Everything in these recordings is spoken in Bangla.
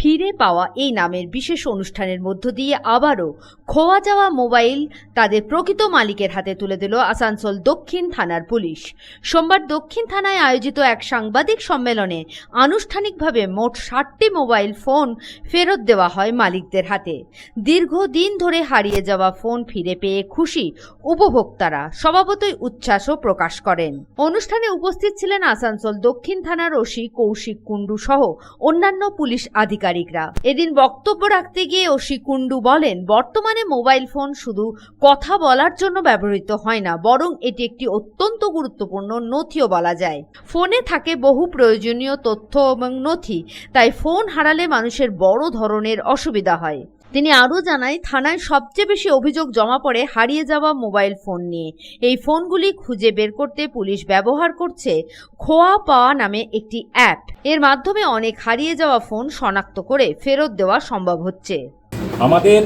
ফিরে পাওয়া এই নামের বিশেষ অনুষ্ঠানের মধ্য দিয়ে আবারও খোয়া যাওয়া মোবাইল তাদের প্রকৃত মালিকের হাতে তুলে দিল আসানসোল দক্ষিণ থানার পুলিশ। সোমবার দক্ষিণ থানায় আয়োজিত এক সাংবাদিক সম্মেলনে আনুষ্ঠানিকভাবে মোট ষাটটি মোবাইল ফোন ফেরত দেওয়া হয় মালিকদের হাতে। দীর্ঘদিন ধরে হারিয়ে যাওয়া ফোন ফিরে পেয়ে খুশি উপভোক্তারা, স্বভাবতই উচ্ছ্বাসও প্রকাশ করেন। অনুষ্ঠানে উপস্থিত ছিলেন আসানসোল দক্ষিণ থানার ওসি কৌশিক কুণ্ডু সহ অন্যান্য পুলিশ আধিকারিকরা। এদিন বক্তব্য রাখতে গিয়ে ওশি কুণ্ডু বলেন, বর্তমানে মোবাইল ফোন শুধু কথা বলার জন্য ব্যবহৃত হয় না, বরং এটি একটি অত্যন্ত গুরুত্বপূর্ণ নথিও বলা যায়। ফোনে থাকে বহু প্রয়োজনীয় তথ্য এবং নথি, তাই ফোন হারালে মানুষের বড় ধরনের অসুবিধা হয়। তিনি আরও জানায়, থানায় সবচেয়ে বেশি অভিযোগ জমা পড়ে হারিয়ে যাওয়া মোবাইল ফোন নিয়ে। এই ফোনগুলি খুঁজে বের করতে পুলিশ ব্যবহার করছে খোয়া পাওয়া নামে একটি অ্যাপ। এর মাধ্যমে অনেক হারিয়ে যাওয়া ফোন শনাক্ত করে ফেরত দেওয়া সম্ভব হচ্ছে। আমাদের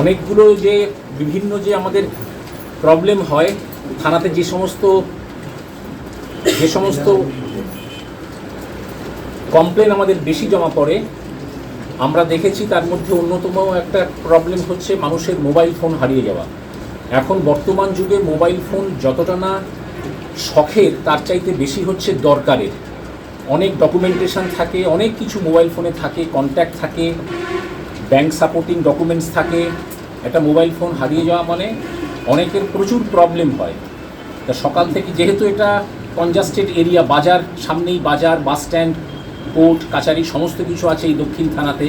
অনেকগুলো যে বিভিন্ন যে আমাদের প্রবলেম হয়, থানাতে যে সমস্ত যে সমস্ত কমপ্লেন আমাদের বেশি জমা পড়ে আমরা দেখেছি তার মধ্যে অন্যতম একটা প্রবলেম হচ্ছে মানুষের মোবাইল ফোন হারিয়ে যাওয়া। এখন বর্তমান যুগে মোবাইল ফোন যতটা না শখের, তার চাইতে বেশি হচ্ছে দরকারের। অনেক ডকুমেন্টেশন থাকে, অনেক কিছু মোবাইল ফোনে থাকে কন্ট্যাক্ট থাকে ব্যাংক সাপোর্টিং ডকুমেন্টস থাকে। একটা মোবাইল ফোন হারিয়ে যাওয়া মানে অনেকের প্রচুর প্রবলেম হয়। তা সকাল থেকে, যেহেতু এটা কনজাস্টেড এরিয়া বাজার সামনেই বাজার বাস স্ট্যান্ড কোর্ট, কাছারি, সমস্ত কিছু আছে এই দক্ষিণ থানাতে,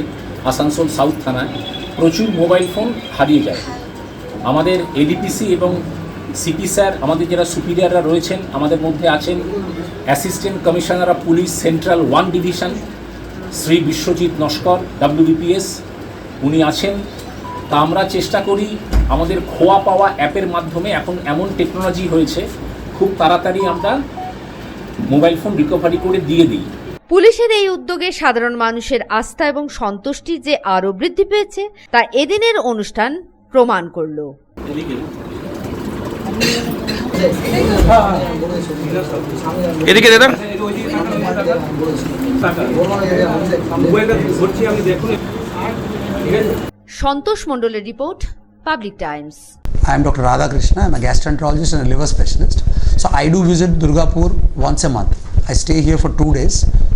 আসানসোল সাউথ থানায়। প্রচুর মোবাইল ফোন হারিয়ে যায়। আমাদের এডিপিসি এবং সিপি স্যার, আমাদের যারা সুপিরিয়াররা রয়েছেন, আমাদের মধ্যে আছেন assistant commissioner of police central one division, Shri Biswajit Naskar WBPS উনি আছেন। তা আমরা চেষ্টা করি আমাদের খোয়া পাওয়া অ্যাপের মাধ্যমে এখন এমন টেকনোলজি হয়েছে, খুব তাড়াতাড়ি আমরা মোবাইল ফোন রিকভারি করে দিয়ে দিই। পুলিশের এই উদ্যোগে সাধারণ মানুষের আস্থা এবং সন্তুষ্টি যে আরও বৃদ্ধি পেয়েছে তা এদিনের অনুষ্ঠান প্রমাণ করল। সন্তোষ মন্ডলের report Public Times. I am doctor Radhakrishna I am gastroenterologist and liver specialist so I do visit Durgapur once a month I stay here for two days